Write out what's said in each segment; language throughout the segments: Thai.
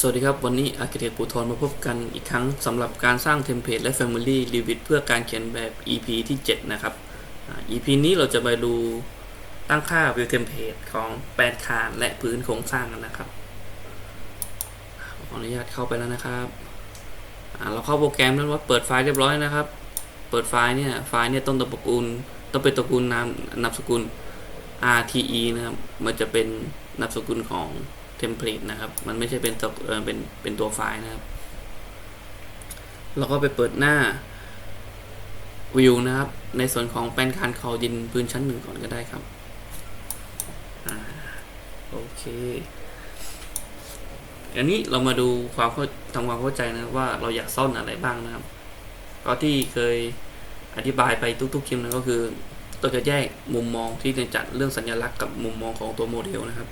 สวัสดีครับ วันนี้อาร์เคเต็กปูทรมาพบกันอีกครั้งสำหรับการสร้างเทมเพลตและ Family r e v i t เพื่อการเขียนแบบ EP ที่ 7 นะครับ EP นี้เราจะไปดูตั้งค่า View Template ของแปลนคานและพื้นโครงสร้างกันนะครับขออนุญาตเข้าไปแล้วนะครับเราเข้าโปรแกรมแล้วว่าเปิดไฟล์เรียบร้อยนะครับ เปิดไฟล์เนี่ยไฟล์เนี่ยต้องตระกูลต้องเป็นตระกูลนามนามสกุล RTE นะครับมันจะเป็นนามสกุลของ เทมเพลตนะครับ มันไม่ใช่เป็นตัวเออเป็นเป็นตัวไฟล์นะครับเราก็ไปเปิดหน้าวิวนะครับ ในส่วนของแป้นคานเขาดินพื้นชั้นหนึ่งก่อนก็ได้ครับอ่าโอเค อันนี้เรามาดูความเข้าทำความเข้าใจนะว่าเราอยากซ่อนอะไรบ้างนะครับ ก็ที่เคยอธิบายไปทุกๆคลิปนะก็คือเราจะแยกมุมมองที่จะจัดเรื่องสัญลักษณ์กับมุมมองของตัวโมเดลนะครับ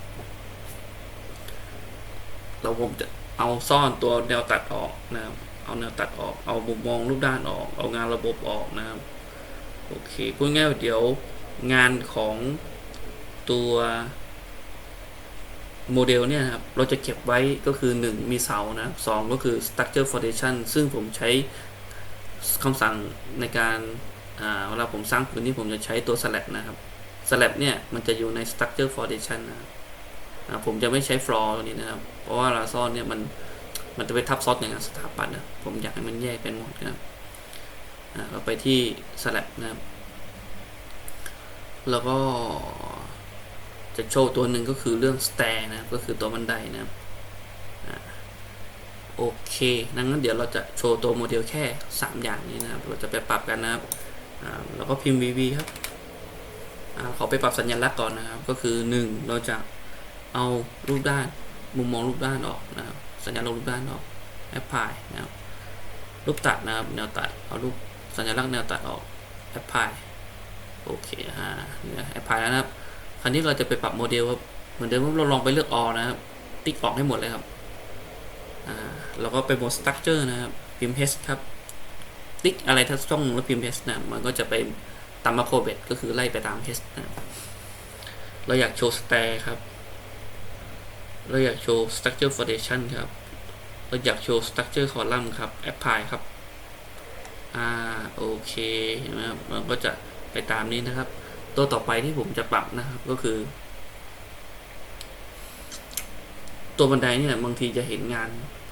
เราผมจะเอาซ่อนตัวแนวตัดออกนะครับ เอาแนวตัดออก เอามุมมองรูปด้านออก เอางานระบบออกนะครับ โอเคพูดง่ายเดี๋ยวงานของตัวโมเดลเนี่ยครับ เราจะเก็บไว้ก็คือ 1 มีเสานะสองก็คือ structure foundation ซึ่งผมใช้คำสั่งในการเวลาผมสร้างพื้นที่ผมจะใช้ตัว slab นะครับ slab เนี่ย มันจะอยู่ใน structure foundation นะครับ ผมจะไม่ใช้ floor ตัวนี้นะครับ เพราะว่าลาซ่อนเนี่ยมันมันจะไปทับซอนอย่างสถาปัตย์นะ ผมอยากให้มันแยกเป็นหมดนะครับอ่าเราไปที่ slab นะครับ แล้วก็จะโชว์ตัวหนึ่งก็คือเรื่อง stair นะก็คือตัวบันไดนะครับโอเคดังนั้นเดี๋ยวเราจะโชว์ตัวโมเดลแค่ 3 อย่างนี้นะครับ เราจะไปปรับกันนะครับแล้วก็พิมพ์ vv ครับอขอไปปรับสัญลักษณ์ก่อนนะครับ ก็คือ 1 เราจะ เอารูปด้านมุมมองรูปด้านออกนะครับสัญลักษณ์รูปด้านออก apply นะครับรูปตัดนะครับแนวตัดเอารูปสัญลักษณ์แนวตัดออก apply โอเคอ่าเนี่ย apply แล้วนะครับคราวนี้เราจะไปปรับโมเดลครับเหมือนเดิมเราลองไปเลือก all นะครับติ๊กออกให้หมดเลยครับอ่าเราก็ไปโหมด structure นะครับพิมพ์ h ครับติ๊กอะไรถ้าช่องแล้วพิมพ์ h นะมันก็จะไปตามมาโครเบตก็คือไล่ไปตาม h นะเราอยากโชว์ stair ครับ เราอยากโชว์ structure foundation ครับ เราอยากโชว์ structure column ครับ apply ครับ อ่า โอเคเห็นไหมครับมันก็จะไปตามนี้นะครับ ตัวต่อไปที่ผมจะปรับนะครับก็คือ ตัวบันไดเนี่ยบางทีจะเห็นงาน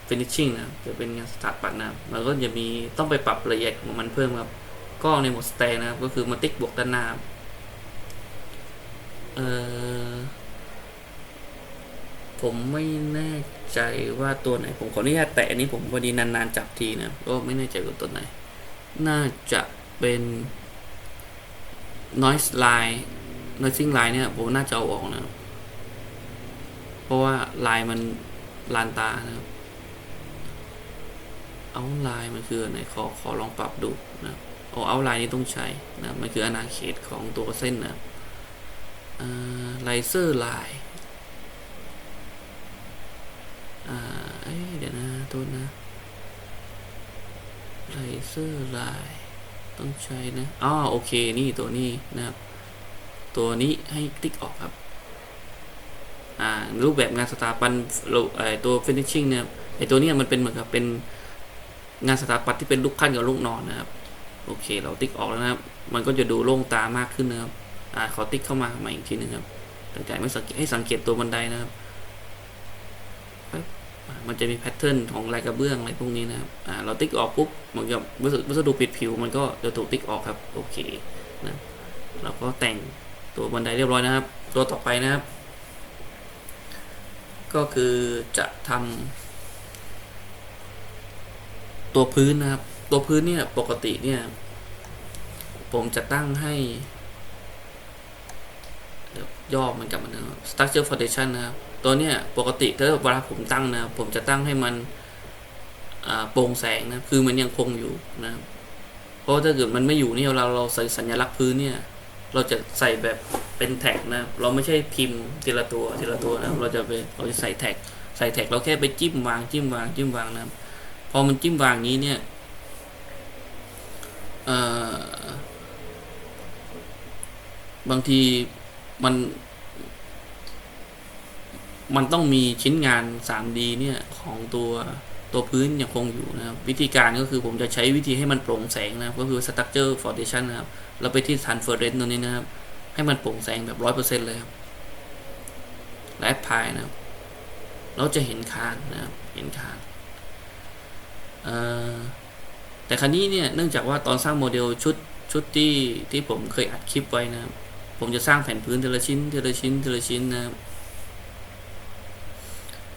finishing นะจะเป็นงานสถาปัตย์นะมันก็จะมีต้องไปปรับละเอียดของมันเพิ่มครับ ก็ในหมด stay นะครับ ก็คือมาติ๊กบวกด้านหน้าเอ่อ ผมไม่แน่ใจว่าตัวไหน ผมขออนุญาตแตะอันนี้ผมพอดีนานๆจับทีนะก็ไม่แน่ใจว่าตัวไหน น่าจะเป็น noise line noising line เนี่ยผมน่าจะเอาออกนะเพราะว่าลายมันลานตานะครับเอาลายมันคือไหนขอขอลองปรับดูนะเอเอาลายนี้ต้องใช้นะมันคืออนาเขตของตัวเส้นนะไลเซอร์ลาย อ่าเอ้ยเดี๋ยวนะโทษนะไลเซอร์ลายต้องใช้นะอ๋อโอเค นี่ตัวนี้นะครับ ตัวนี้ให้ติ๊กออกครับ อ่า รูปแบบงานสถาปัตย์ไอตัว finishing เนี่ยไอตัวนี้มันเป็นเหมือนกับเป็นงานสถาปัตย์ที่เป็นลูกขั้นกับลูกนอนนะครับ โอเค เราติ๊กออกแล้วนะครับ มันก็จะดูโล่งตามากขึ้นนะครับ อ่าขอติ๊กเข้ามาใหม่อีกทีนึงครับตั้งใจไม่สังเกตให้สังเกตตัวบันไดนะครับ มันจะมีแพทเทิร์นของลายกระเบื้องอะไรพวกนี้นะครับอ่าเราติ๊กออกปุ๊บเหมันก็วัสดุวัสดุปิดผิวมันก็จะถูกติ๊กออกครับโอเคนะเราก็แต่งตัวบันไดเรียบร้อยนะครับ ตัวต่อไปนะครับ ก็คือจะทำตัวพื้นนะครับ ตัวพื้นเนี่ยปกติเนี่ย ผมจะตั้งให้ย่อมันกลับมานะครับ structure foundation นะครับ ตัวเนี้ยปกติถ้าเวลาผมตั้งนะผมจะตั้งให้มันโปร่งแสงนะคือมันยังคงอยู่นะเพราะถ้าเกิดมันไม่อยู่นี่เราเราใส่สัญลักษณ์พื้นเนี่ยเราจะใส่แบบเป็นแท็กนะเราไม่ใช่พิมพ์ทีละตัวทีละตัวนะเราจะไปเราจะใส่แท็กใส่แท็กเราแค่ไปจิ้มวางจิ้มวางจิ้มวางนะพอมันจิ้มวางนี้เนี่ยบางทีมัน มันต้องมีชิ้นงาน 3D เนี่ยของตัวตัวพื้นยังคงอยู่นะครับ วิธีการก็คือผมจะใช้วิธีให้มันโปร่งแสงนะครับ ก็คือ structure foundation นะครับ เราไปที่ transference ตัวนี้นะครับ ให้มันโปร่งแสงแบบร้อยเปอร์เซ็นต์เลยครับและ apply นะครับ เราจะเห็นคานนะครับ เห็นคานแต่ครั้นี้เนี่ย เนื่องจากว่าตอนสร้างโมเดลชุดชุดที่ที่ผมเคยอัดคลิปไว้นะครับ ผมจะสร้างแผ่นพื้นทีละชิ้นทีละชิ้นทีละชิ้นนะครับ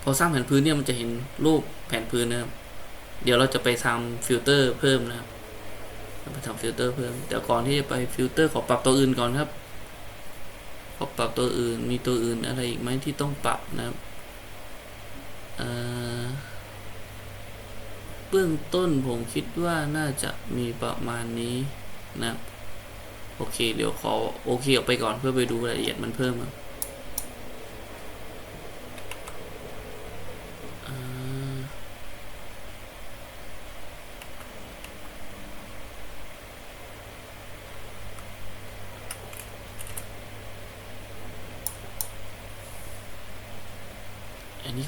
พอสร้างแผ่นพื้นเนี่ยมันจะเห็นรูปแผ่นพื้นนะครับ เดี๋ยวเราจะไปทำฟิลเตอร์เพิ่มนะครับไปทำฟิลเตอร์เพิ่มแต่ก่อนที่จะไปฟิลเตอร์ขอปรับตัวอื่นก่อนครับขอปรับตัวอื่นมีตัวอื่นอะไรอีกไหมที่ต้องปรับนะครับเอ่อเบื้องต้นผมคิดว่าน่าจะมีประมาณนี้นะครับโอเค เดี๋ยวขอโอเคออกไปก่อนเพื่อไปดูรายละเอียดมันเพิ่มครับ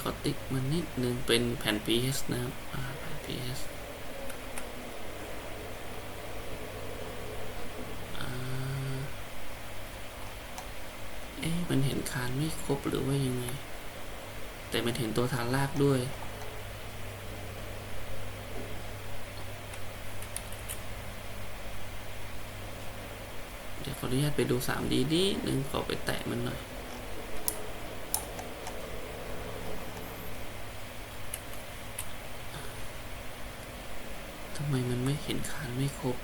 ขอติ๊กมันนิดนึงเป็นแผ่น PS นะครับแผ่น PS เอ๊ะมันเห็นคานไม่ครบหรือว่ายังไง แต่มันเห็นตัวฐานลากด้วยเดี๋ยวขออนุญาตไปดู 3D นิดนึงขอไปแตะมันหน่อย ทำ เห็นคานไม่ครบ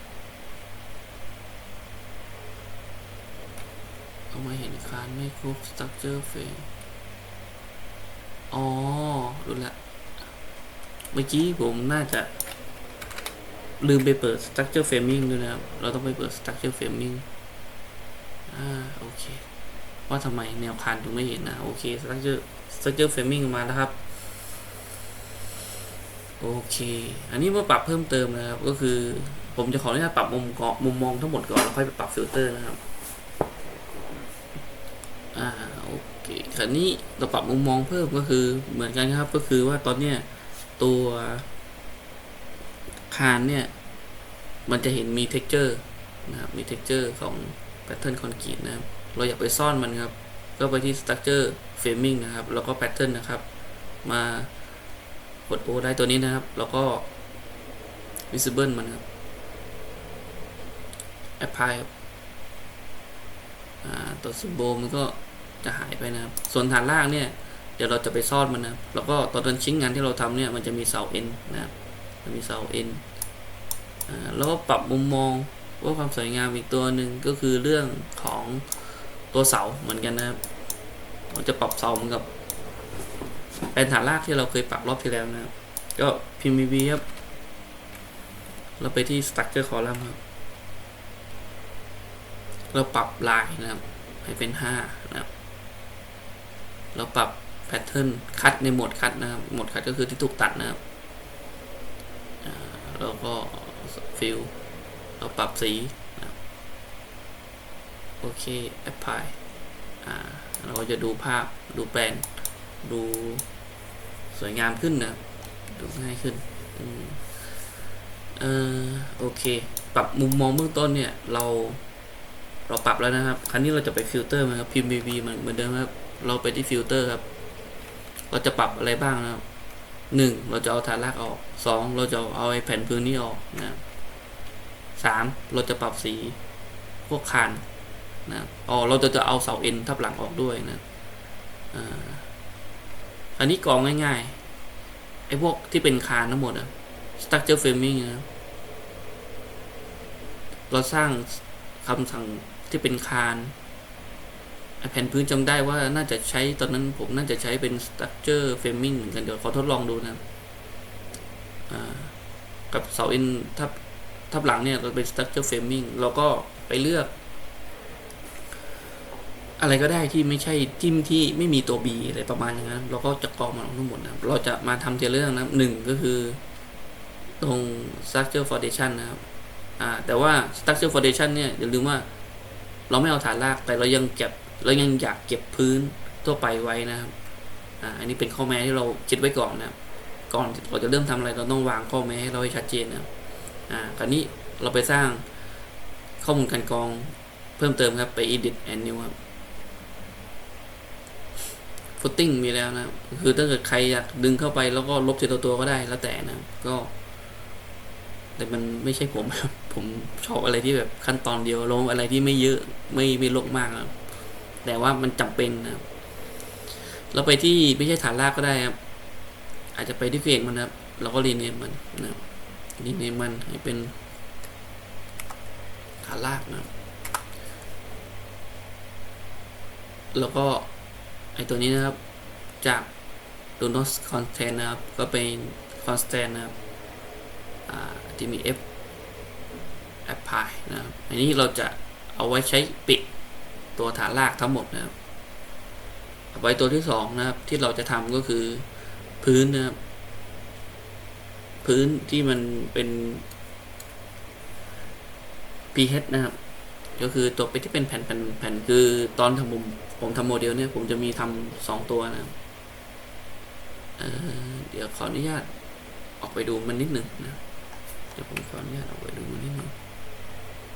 เอามาเห็นคานไม่ครบ structure frame อ๋อรู้ละ เมื่อกี้ผมน่าจะ ลืมไปเปิด structure framing ด้วยนะครับ เราต้องไปเปิด structure framing อ่า โอเค ว่าทำไมแนวคานถึงไม่เห็นนะ โอเค structure structure framing มาแล้วครับ โอเค อันนี้เมื่อปรับเพิ่มเติมนะครับ ก็คือผมจะขออนุญาตปรับมุมเกาะมุมมองทั้งหมดก่อนแล้วค่อยไปปรับฟิลเตอร์นะครับ อ่าโอเคคราวนี้เราปรับมุมมองเพิ่มก็คือเหมือนกันครับ ก็คือว่าตอนเนี้ยตัวคานเนี่ยมันจะเห็นมี texture นะครับ มี texture ของ pattern concrete นะครับ เราอยากไปซ่อนมันครับ ก็ไปที่ structure framing นะครับ แล้วก็ pattern นะครับ มา ด O ได้ตัวนี้นะครับ แล้วก็ visible มันครับ apply ครับตัว symbol มันก็จะหายไปนะครับ ส่วนฐานล่างเนี่ย เดี๋ยวเราจะไปซ่อนมันนะครับแล้วก็ตอนชิ้นงานที่เราทำเนี่ย มันจะมีเสา N นะครับมันมีเสา N อ่าแล้วก็ปรับมุมมองว่าความสวยงามอีกตัวหนึ่งก็คือเรื่องของตัวเสาเหมือนกันนะครับเราจะปรับเสาเหมือนกับ เป็นฐานรากที่เราเคยปรับรอบที่แล้วนะครับ ก็พิมพ์ VB ครับ เราไปที่ structure column ครับ เราปรับลายนะครับ ให้เป็น 5 นะครับ เราปรับ pattern คัดในโหมดคัดนะครับ โหมดคัดก็คือที่ถูกตัดนะครับแล้วก็ fill เราปรับสีนะโอเค apply อ่าเราจะดูภาพ ดูแปลน ดูสวยงามขึ้นนะดูง่ายขึ้นอืมเออโอเค ปรับมุมมองเบื้องต้นเนี่ย เราเราปรับแล้วนะครับ ครั้นี้เราจะไปฟิลเตอร์มันครับพิมพ์ BB มันเหมือนเดิมครับ เราไปที่ฟิลเตอร์ครับ เราจะปรับอะไรบ้างนะครับหนึ่งเราจะเอาฐานรากออกสองเราจะเอาไอ้แผ่นพื้นนี้ออกนะสามเราจะปรับสีพวกคานนะอ๋อเราจะจะเอาเสาเอ็นทับหลังออกด้วยนะอ่า อันนี้กรองง่ายๆ ไอ้พวกที่เป็นคานทั้งหมดอะ structure framing นะเราสร้างคำสั่งที่เป็นคานไอ้แผ่นพื้นจำได้ว่าน่าจะใช้ตอนนั้นผมน่าจะใช้เป็น structure framing เหมือนกันเดี๋ยวขอทดลองดูนะอ่ากับเสาเอ็นทับทับหลังเนี่ยเราเป็น structure framing เราก็ไปเลือก อะไรก็ได้ที่ไม่ใช่จิ้มที่ไม่มีตัว B อะไรประมาณอย่างนั้นเราก็จะกรองมันออกทั้งหมดนะครับเราจะมาทำทีลเรื่องนะครับหนึ่งก็คือ ตรง structure foundation นะครับอ่าแต่ว่า structure foundation เนี่ยอย่าลืมว่า เราไม่เอาฐานรากแต่เรายังเก็บเรายังอยากเก็บพื้นทั่วไปไว้นะครับอ่าอันนี้เป็นข้อแม้ที่เราคิดไว้ก่อนนะครับก่อนเราจะเริ่มทำอะไรเราต้องวางข้อแม้ให้เราให้ชัดเจนนะครับอ่าคราวนี้เราไปสร้างข้อมูลการกรองเพิ่มเติมครับไป edit and new ครับ footing มีแล้วนะครับคือถ้าเกิดใครอยากดึงเข้าไปแล้วก็ลบทีละตัวก็ได้แล้วแต่นะก็ แต่มันไม่ใช่ผมครับ ผมชอบอะไรที่แบบขั้นตอนเดียวลงอะไรที่ไม่เยอะไม่ไม่ลกมากนะครับแต่ว่ามันจำเป็นนะเราไปที่ไม่ใช่ฐานรากก็ได้ครับ อาจจะไปที่เกรดมันนะครับเราก็รีเนมมันนะรีเนมมันให้เป็นฐานรากนะแล้วก็ ไอตัวนี้นะครับจาก do not content นะครับ ก็เป็น constant นะครับที่มี f apply นะครับ อันนี้เราจะเอาไว้ใช้ปิดตัวฐานรากทั้งหมดนะครับเอาไว้ตัวที่สองนะครับ ที่เราจะทำก็คือพื้นนะครับ พื้นที่มันเป็น pH นะครับ ก็คือตัวไปที่เป็นแผ่นแผ่นแผ่นคือตอนทำผม ผมทำโมเดลเนี่ยผมจะมีทำสองตัวนะเเดี๋ยวขออนุญาตออกไปดูมันนิดหนึ่งนะเดี๋ยวผมขออนุญาตออกไปดูมันนิดหนึ่ง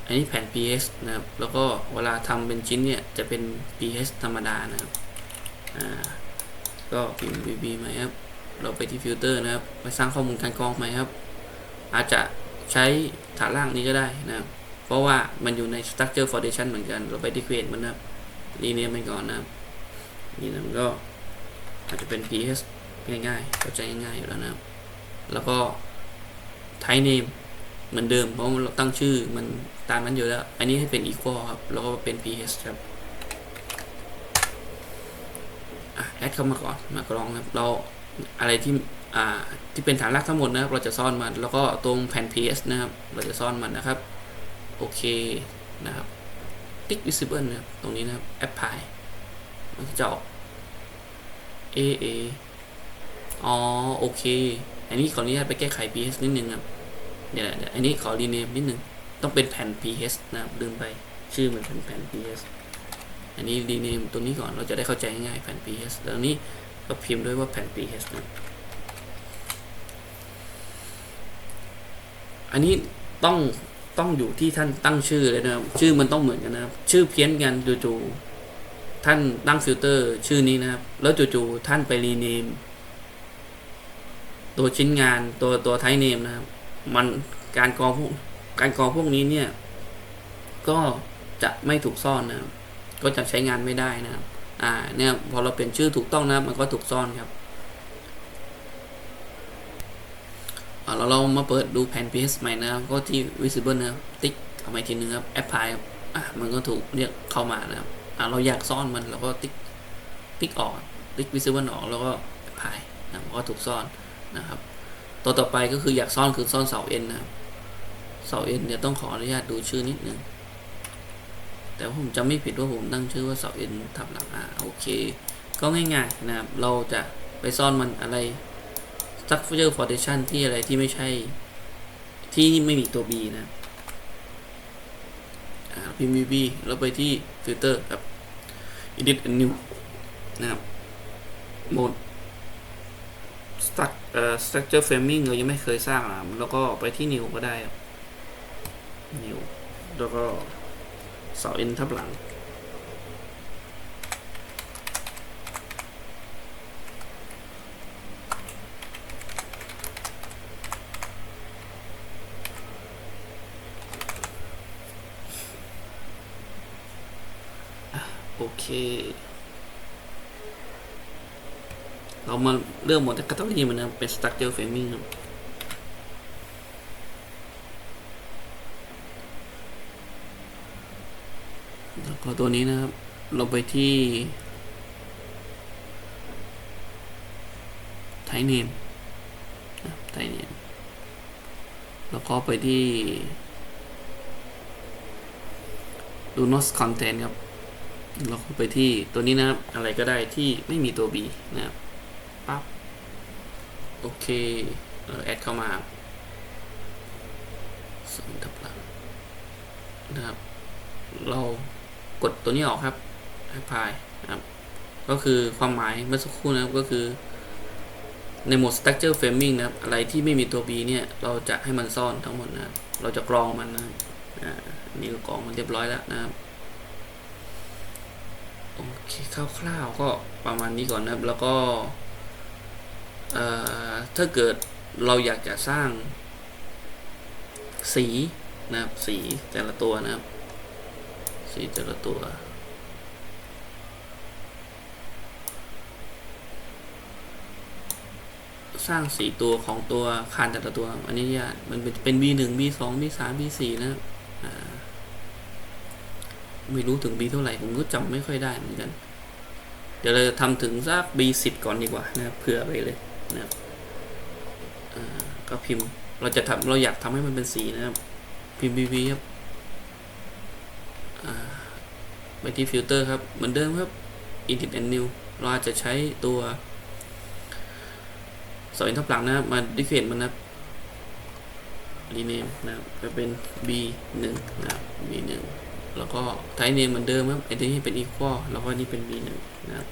อันนี้แผ่น pH นะครับ แล้วก็เวลาทำเป็นชิ้นเนี่ยจะเป็น pH ธรรมดานะครับ อ่า ก็พิมพ์ bb ไหมครับ เราไปที่ฟิลเตอร์นะครับ ไปสร้างข้อมูลการกรองใหมครับ อาจจะใช้ฐานล่างนี้ก็ได้นะครับ เพราะว่ามันอยู่ใน structure foundation เหมือนกัน เราไปที่ create มันนะครับ รีเนมมันก่อนนะนี่นะมันก็อาจจะเป็น pH ง่ายๆเข้าใจง่ายๆอยู่แล้วนะแล้วก็ type name เหมือนเดิมเพราะเราตั้งชื่อมันตามนั้นอยู่แล้ว อันนี้ให้เป็น equal ครับ แล้วก็เป็น pH ครับอะ add เข้ามาก่อนมากรองครับเราอะไรที่อ่าที่เป็นฐานรากทั้งหมดนะครับ เราจะซ่อนมัน แล้วก็ตรงแผ่น pH นะครับ เราจะซ่อนมันนะครับ โอเคนะครับ ติ๊ก visible นะครับ ตรงนี้นะครับ apply มันจะออก a a อ๋อโอเค อันนี้ขออนุญาตไปแก้ไข pH นิดนึงครับเดี๋ยวอันนี้ขอ rename นิดนึง ต้องเป็นแผ่น pH นะครับลืมไป ชื่อเหมือนแผ่นแผ่น pH อันนี้ rename ตัวนี้ก่อน เราจะได้เข้าใจง่ายแผ่น pH แล้วนี้ก็พิมพ์ด้วยว่าแผ่น pH นะอันนี้ต้อง ต้องอยู่ที่ท่านตั้งชื่อเลยนะครับ ชื่อมันต้องเหมือนกันนะครับ ชื่อเพี้ยนกันจู่ๆท่านตั้งฟิลเตอร์ ชื่อนี้นะครับ แล้วจู่ๆท่านไปรีเนมตัวชิ้นงานตัวตัวไทเนมนะครับ มันการกรองพวกการกรองพวกนี้เนี่ย ก็จะไม่ถูกซ่อนนะครับ ก็จะใช้งานไม่ได้นะครับ อ่า เนี่ยพอเราเปลี่ยนชื่อถูกต้องนะครับมันก็ถูกซ่อนครับ อ่า เราเรามาเปิดดูแผ่น PS ใหม่นะครับ ก็ที่ visible นะครับ ติ๊กเอาไปทีนึงครับ apply ครับอะมันก็ถูกเรียกเข้ามานะครับอ่าเราอยากซ่อนมันเราก็ติ๊กติ๊กออก ติ๊ก visible ออกแล้วก็ apply นะก็ถูกซ่อนนะครับ ตัวต่อไปก็คืออยากซ่อนคือซ่อนเสา n นะครับ เสา n เดี๋ยวต้องขออนุญาตดูชื่อนิดนึง แต่ว่าผมจำไม่ผิดว่าผมตั้งชื่อว่าเสา n ทับหลังอ่าโอเค ก็ง่ายๆนะครับ เราจะไปซ่อนมันอะไร structure foundation ที่อะไรที่ไม่ใช่ ที่ไม่มีตัว B นะพิมพ์ VB แล้วไปที่ filter ครับ edit a new นะครับ mode struct เอ่อ structure framing เรายังไม่เคยสร้างอะแล้วก็ไปที่ new ก็ได้ครับ new แล้วก็เสา n ทับหลัง โอ เคเรามาเรื่องหมดแต่ก็ต้องนี่มันนะเป็น structure framing ครับแล้วก็ตัวนี้นะครับ เราไปที่ type name นะ type name แล้วก็ไปที่ do not content ครับ เราไปที่ตัวนี้นะครับ อะไรก็ได้ที่ไม่มีตัว B นะครับปั๊บโอเคเออแอดเข้ามาสมทับหลังนะครับ เรากดตัวนี้ออกครับ apply นะครับ ก็คือความหมายเมื่อสักครู่นะครับก็คือ ในโหมด structure framing นะครับ อะไรที่ไม่มีตัว b เนี่ย เราจะให้มันซ่อนทั้งหมดนะครับเราจะกรองมันนะอ่านี่ก็กรองมันเรียบร้อยแล้วนะครับ เคคร่าวๆก็ประมาณนี้ก่อนนะครับ แล้วก็ถ้าเกิดเราอยากจะสร้างสีนะครับ สีแต่ละตัวนะครับ สีแต่ละตัว สร้างสีตัวของตัวคานแต่ละตัว อันนี้เนี่ยมันเป็น B หนึ่ง B สอง B สาม B สี่นะครับ ไม่รู้ถึง B เท่าไหร่ ผมก็จำไม่ค่อยได้เหมือนกัน เดี๋ยวเราจะทำถึงสัก B สิบก่อนดีกว่านะเผื่อไปเลยนะครับก็พิมพ์ เราจะทำเราอยากทำให้มันเป็นสีนะครับ พิมพ์ BB ครับไปที่ฟิลเตอร์ครับ เหมือนเดิมครับ edit and new เราอาจจะใช้ตัวสอยทับหลังนะครับมาดิเฟนมันนะครับ rename นะครับก็เป็น b 1นะครับ b 1 แล้วก็ type name เหมือนเดิมครับไอ้ที่ให้เป็น equal แล้วก็นี่เป็น b 1 นะครับ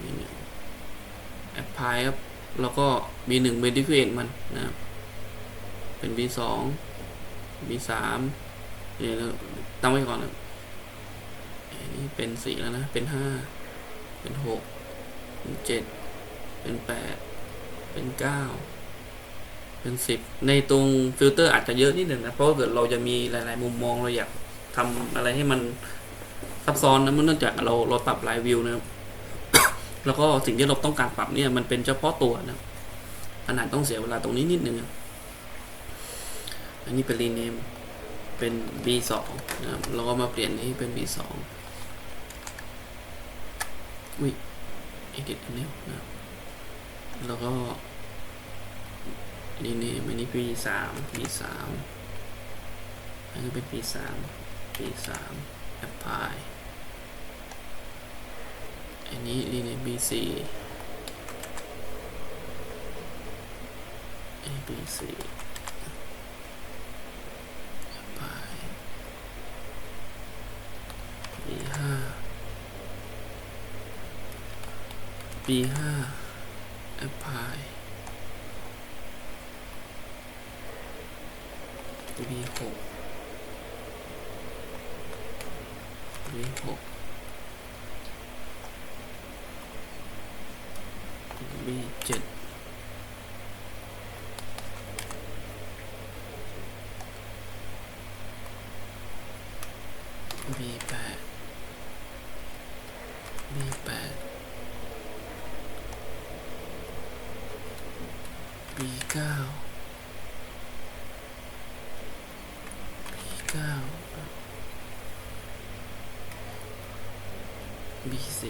b 1 apply ครับ แล้วก็ b 1 modifier มันนะครับ เป็น b 2 b 3เนี่ยเราตั้งไว้ก่อนนะอันนี้เป็นสี่แล้วนะ เป็นห้า เป็นหกเป็นเจ็ด เป็นแปด เป็นเก้าเป็นสิบในตรงฟิลเตอร์อาจจะเยอะนิดหนึ่งนะ เพราะเกิดเราจะมีหลาย ๆ มุมมองเราอยาก ทำอะไรให้มันซับซ้อนนะมันเนื่องจากเราเราปรับหลายวิวนะครับแล้วก็สิ่งที่เราต้องการปรับเนี่ยมันเป็นเฉพาะตัวนะขนาดต้องเสียเวลาตรงนี้นิดนึงอันนี้เป็นรีเนมเป็น B2 นะครับเราก็มาเปลี่ยนนี้เป็น B2 อุ้ย edit อันนี้นะครับแล้วก็รีเนมอันนี้ B3 B3 อันนี้เป็น B3 B3 apply อันนี้รีเนม B4 อันนี้ B4 apply B5 B5 apply B6 นี้บวกบีเจ็ดบีแปด B10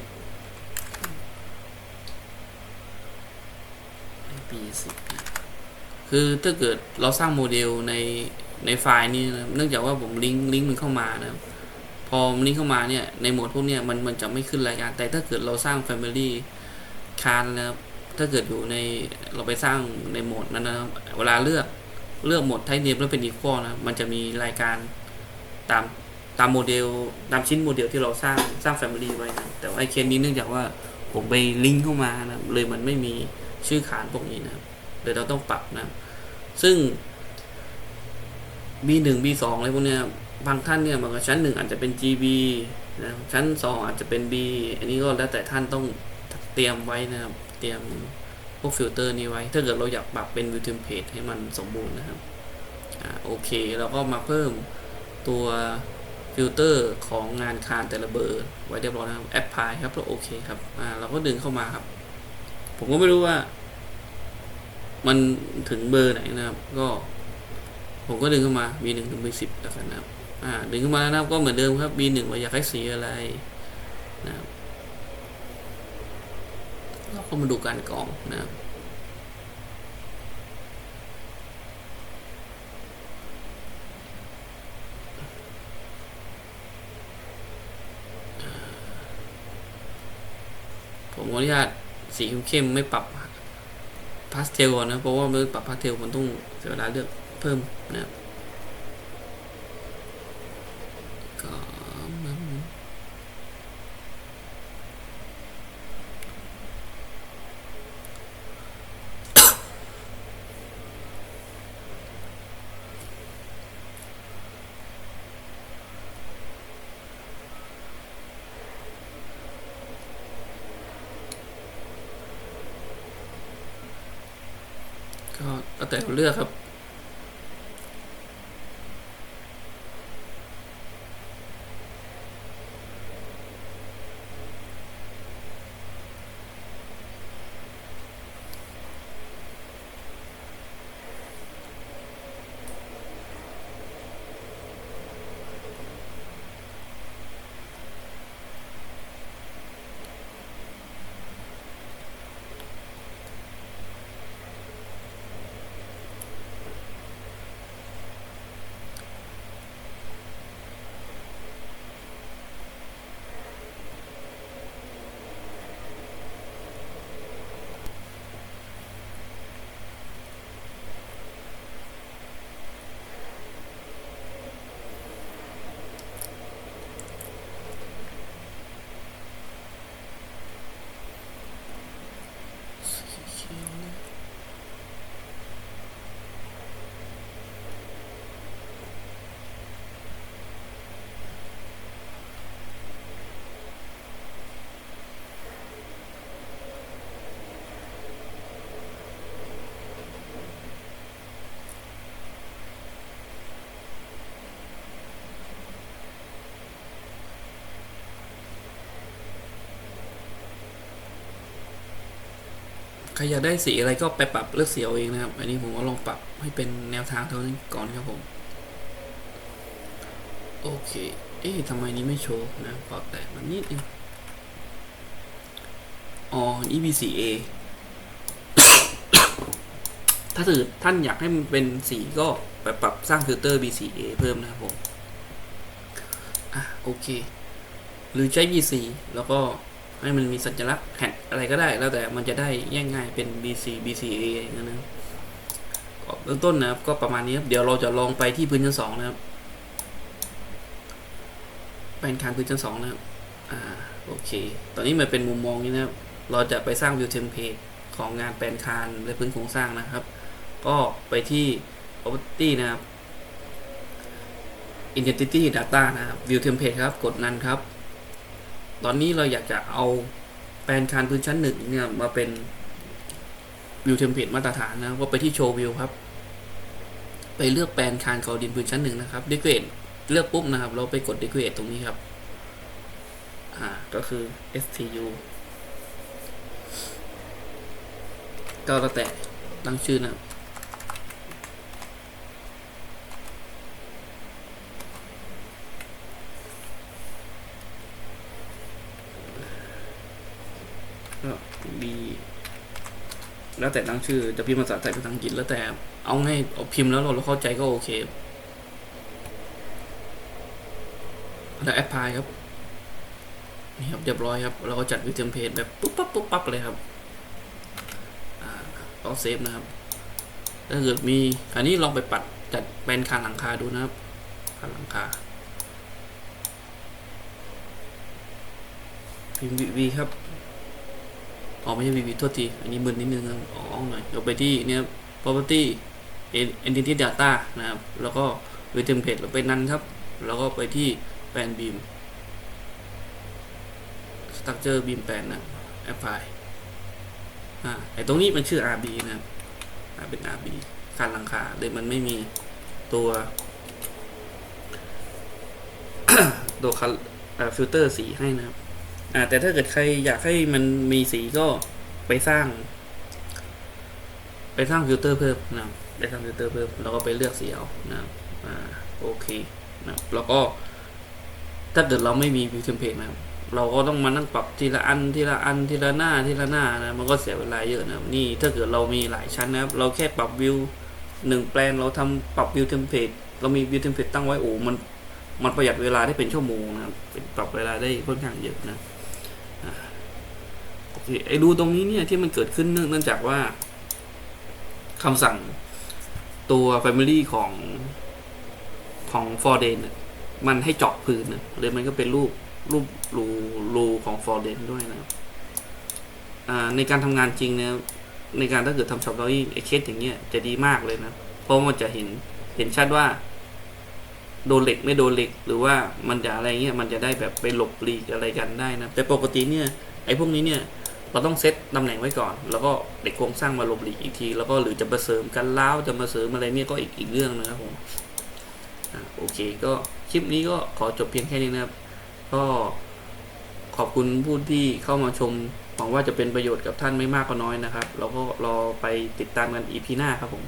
B10 คือถ้าเกิดเราสร้างโมเดลในในไฟล์นี้นะเนื่องจากว่าผมลิงก์ลิงก์มันเข้ามานะครับพอลิงก์เข้ามาเนี่ยในโหมดพวกเนี้ยมันมันจะไม่ขึ้นรายการ แต่ถ้าเกิดเราสร้าง Family คานนะครับถ้าเกิดอยู่ในเราไปสร้างในโหมดนั้นนะครับเวลาเลือกเลือกโหมดไทเนมแล้วเป็น equal นะมันจะมีรายการตาม ตามโมเดลตามชิ้นโมเดลที่เราสร้างสร้าง Family ไว้นะแต่ว่าไอเคสนี้เนื่องจากว่าผมไปลิงก์เข้ามานะเลยมันไม่มีชื่อขานพวกนี้นะครับเลยเราต้องปรับนะ ซึ่ง B1 B2 อะไรพวกเนี้ยบางท่านเนี่ยบางชั้นหนึ่งอาจจะเป็น GB นะชั้นสองอาจจะเป็น B อันนี้ก็แล้วแต่ท่านต้องเตรียมไว้นะครับ เตรียมพวกฟิลเตอร์นี้ไว้ ถ้าเกิดเราอยากปรับเป็น view template ให้มันสมบูรณ์นะครับ อ่าโอเค เราก็มาเพิ่มตัว ฟิลเตอร์ของงานคานแต่ละเบอร์ไว้เรียบร้อยนะครับ apply ครับแล้วโอเคครับอ่าเราก็ดึงเข้ามาครับ ผมก็ไม่รู้ว่า มันถึงเบอร์ไหนนะครับ ก็ ผมก็ดึงเข้ามา B1 ถึง B10 แล้วกันนะครับอ่าดึงเข้ามาแล้วนะครับก็เหมือนเดิมครับ B1 ว่าอยากให้สีอะไรนะครับเราก็มาดูการกรองนะครับ อนุญาตสีเข้มๆไม่ปรับพาสเทลก่อนนะเพราะว่าเมื่อปรับพาสเทลมันต้องเสียเวลาเลือกเพิ่มนะครับก็มัน ก็ แต่เลือกครับ ใครอยากได้สีอะไรก็ไปปรับเลือกสีเอาเองนะครับ อันนี้ผมก็ลองปรับให้เป็นแนวทางเท่านั้นก่อนครับผม โอเค เอ๊ะทำไมนี้ไม่โชว์นะขอแตะมันนิดนึงอ๋อ EBCA ถ้าถือท่านอยากให้มันเป็นสีก็ไปปรับสร้างฟิลเตอร์ BCA เพิ่มนะครับผม อะ โอเค หรือใช้ BC แล้วก็ ให้มันมีสัญลักษณ์แผ่นอะไรก็ได้ แล้วแต่มันจะได้แยกง่ายเป็น BC BCA อย่างนั้นนะครับก็เบื้องต้นนะครับก็ประมาณนี้ครับเดี๋ยวเราจะลองไปที่พื้นชั้นสองนะครับเป็นคานพื้นชั้นสองนะครับอ่าโอเค ตอนนี้มันเป็นมุมมองนี้นะครับเราจะไปสร้างวิวเทมเพลตของงานแปลนคานและพื้นโครงสร้างนะครับ ก็ไปที่ property นะครับ identity data นะครับ view template ครับ กดนั้นครับ ตอนนี้เราอยากจะเอาแปลนคานพื้นชั้นหนึ่งเนี่ยมาเป็น view template มาตรฐานนะก็ไปที่ show view ครับ ไปเลือกแปลนคานเขาดินพื้นชั้นหนึ่งนะครับ decorate เลือกปุ๊บนะครับ เราไปกด decorate ตรงนี้ครับ อ่าก็คือ stu ก็แล้วแต่ตั้งชื่อนะ ก็ดีแล้วแต่ตั้งชื่อจะพิมพ์ภาษาไทยภาษาอังกฤษแล้วแต่เอาให้เอาพิมพ์แล้วเราเข้าใจก็โอเคแล้วแอปพลายครับนี่ครับเรียบร้อยครับ เราก็จัดวิดีโอเพจแบบปุ๊บปั๊บปุ๊บปั๊บเลยครับอ่าก็เซฟนะครับถ้าเกิดมีอันนี้ลองไปปัดจัดเป็นคานหลังคาดูนะครับคานหลังคาพิมพ์วีครับ อ๋อไม่ใช่ VV โทษที อันนี้มึนนิดนึงครับอ๋อหน่อยเราไปที่เนี่ย property entity data นะครับ แล้วก็ v template เราไปนั้นครับ แล้วก็ไปที่แปลน beam structure beam แปลนนะ apply อ่าไอตรงนี้มันชื่อ RB นะครับเป็น RB คันหลังคาเลยมันไม่มีตัว ตัวคันฟิลเตอร์สีให้นะครับ อ่าแต่ถ้าเกิดใครอยากให้มันมีสีก็ไปสร้าง ไปสร้างฟิลเตอร์เพิ่มนะไปสร้างฟิลเตอร์เพิ่มแล้วก็ไปเลือกสีเอานะอ่าโอเคนะแล้วก็ ถ้าเกิดเราไม่มีวิวเทมเพลตนะครับเราก็ต้องมานั่งปรับทีละอันทีละอันทีละหน้าทีละหน้านะมันก็เสียเวลาเยอะนะนี่ถ้าเกิดเรามีหลายชั้นนะครับเราแค่ปรับวิวหนึ่งแปลนเราทำปรับวิวเทมเพลตเรามีวิวเทมเพลตตั้งไว้โอ้มันมันประหยัดเวลาได้เป็นชั่วโมงนะครับเป็นปรับเวลาได้ค่อนข้างเยอะนะ โอเคไอ้รูตรงนี้เนี่ยที่มันเกิดขึ้นเนื่องจากว่าคำสั่งตัว Family ของของ f o r d e n เนี่ยมันให้เจาะพื้นนะเลยมันก็เป็นรูปรูปรูรูของ f o r d e n ด้วยนะครับในการทำงานจริงเนี่ยในการถ้าเกิดทำ shop drawing ไอ้เคสอย่างเงี้ยจะดีมากเลยนะ เพราะมันจะเห็นเห็นชัดว่า โดนเหล็กไม่โดนเหล็ก หรือว่ามันจะอะไรเงี้ยมันจะได้แบบไปหลบหลีกอะไรกันได้นะแต่ปกติเนี่ยไอ้พวกนี้เนี่ยเราต้องเซตตำแหน่งไว้ก่อน แล้วก็เด็กโครงสร้างมาหลบหลีกอีกที แล้วก็หรือจะมาเสริมกันล้าวจะมาเสริมอะไรเนี่ยก็อีกอีกเรื่องนะครับผมอะโอเคก็คลิปนี้ก็ขอจบเพียงแค่นี้นะครับ ก็ขอบคุณผู้ที่เข้ามาชมหวังว่าจะเป็นประโยชน์กับท่านไม่มากก็น้อยนะครับเราก็รอไปติดตามกันอีพีหน้าครับผม